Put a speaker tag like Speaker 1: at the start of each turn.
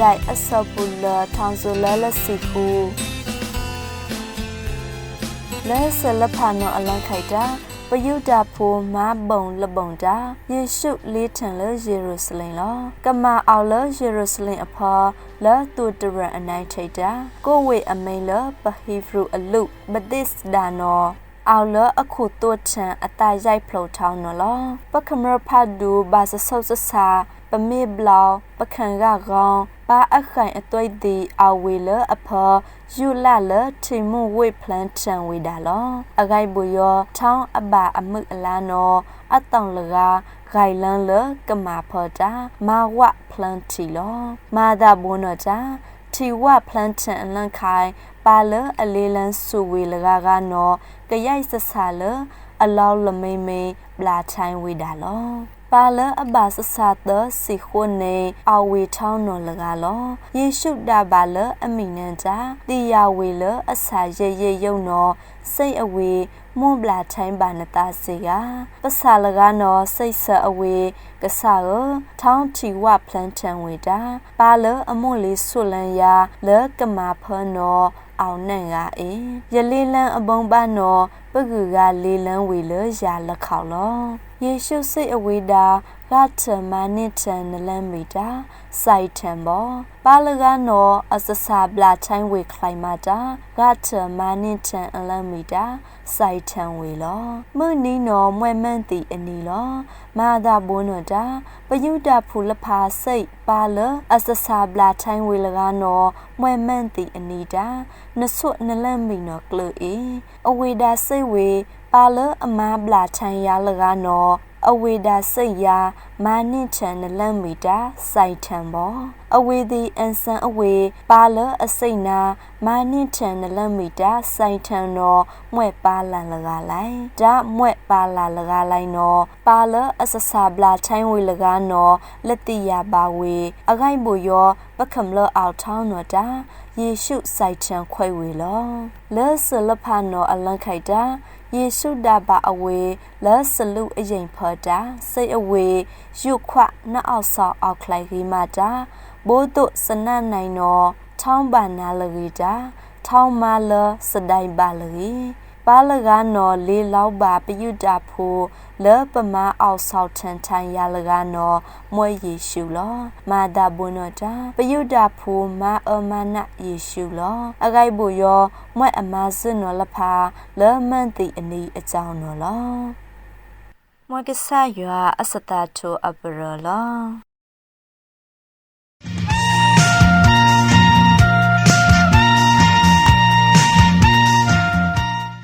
Speaker 1: ရိုက်အစပူလာထောင်ဆိုလဲလက်စီခုလဲဆလဖာနောအလန်ခိုက်တာပယုဒဖိုမဘုံလဘုံတာယေရှုလေးထံလဲယေရုရှလင်လောကမာအော်လဲယေရုရှလင်အဖော်လဲတူတရအနိုင်ထိတ်တာကိုဝေအမိန်လဲပဟီဖရူအလုဘဒစ်ဒါနောအော်လအခုတိုချန်အတရိုက်ဖလိုထောင်းနော်လောပကမရဖတ်ဒူဘာစဆောက်ဆဆာပမေဘလောပခန်ကကောင်း ပါအခိုင်အသွိတ်ဒီအဝေလအဖော်ယူလာလထိမှုဝိပလန်ချန်ဝေဒါလောအဂိုက်ဘူယောထောင်းအဘာအမှုအလားနောအတောင်လကားဂိုင်လန်လကမာဖော်တာမာဝပလန်တီလောမာဒါဘွန်နော်တာတီဝပလန်ချန်အလန်ခိုင်ပါလအလေးလန်ဆူဝေလကားကနော်ကရိုက်ဆဆာလအလောလမိန်မိန်ပလာချိုင်းဝေဒါလော ပါလအဘာစဆာတစီခွနေအဝေထောင်းနော်လကလောယေရှုဒါဘာလအမိနန်တာတိယဝေလအစာရေရေယုံနော်စိတ်အဝေ မွန်ဘလာထိုင်းဘာနတာစေကပစာလကနော်စိတ်ဆအဝေကဆာရထောင်းချီဝပလန်တန်ဝေတာပါလအမွန်လေးဆွလန်ယာလကမာဖနော်အောင်နန့်ကအေးရလေးလန်းအဘုံပါနော်ပကူကလေးလန်းဝေလရာလက်ခေါလောယေရှုစိတ်အဝေးတာ ရထမနစ်ထန်နလန်မီတာစိုက်ထံဘောပါလကနောအစစာဘလာချိုင်းဝေခလိုက်မာတာရထမနစ်ထန်အလန်မီတာစိုက်ထံဝေလောမုနီနောမွဲ့မန့်တီအနီလောမာသာဘွန်းနောတာပယုဒဖူလဖာစိတ်ပါလအစစာဘလာချိုင်းဝေလကနောမွဲ့မန့်တီအနီတာနဆွနလန်မီနောကလေအဝေဒါစိတ်ဝေပါလအမားဘလာချိုင်းရလကနော အဝေဒါစိတ်ယာမာနင့်ချန်နလန်မီတာစိုက်ထံဘောအဝေသည်အန်ဆန်အဝေပါလအစိတ်နာမာနင့်ချန်နလန်မီတာစိုက်ထံနောမွဲ့ပါလန်လကလိုက်ဒါမွဲ့ပါလာလကလိုက်နောပါလအစစာဘလာချိုင်းဝေလကနောလက်တိယပါဝေအခိုင်ဘူယောပကံလအောက်ထောင်းနောတာယေရှုစိုက်ထံခွဲဝေလောလဲဆလဖာနောအလန်ခိုက်တာ ယေရှုဒါဘာအဝေလဲဆလူအရင်ဖော်တာစိတ်အဝေယုခွနှအောက်ဆောက်အောက်ခလိုက်ကြီးမာတာဘိုးတို့စနနိုင်နောထောင်းပါနာလကြီးတာထောင်းမလစတိုင်ပါလကြီး ပါလကနော်လေးလောက်ပါပယုတာဖိုလေပမအောက်ဆောက်ထန်ထိုင်ရလကနော်မွဲယေရှုလောမာတာဘုနတာပယုတာဖိုမာအမနာယေရှုလောအဂိုက်ဘူယောမွဲအမဇွနော်လဖာလေမန်တီအနီအကြောင်းနော်လောမွဲကဆာရွာအစတာထိုအပရလော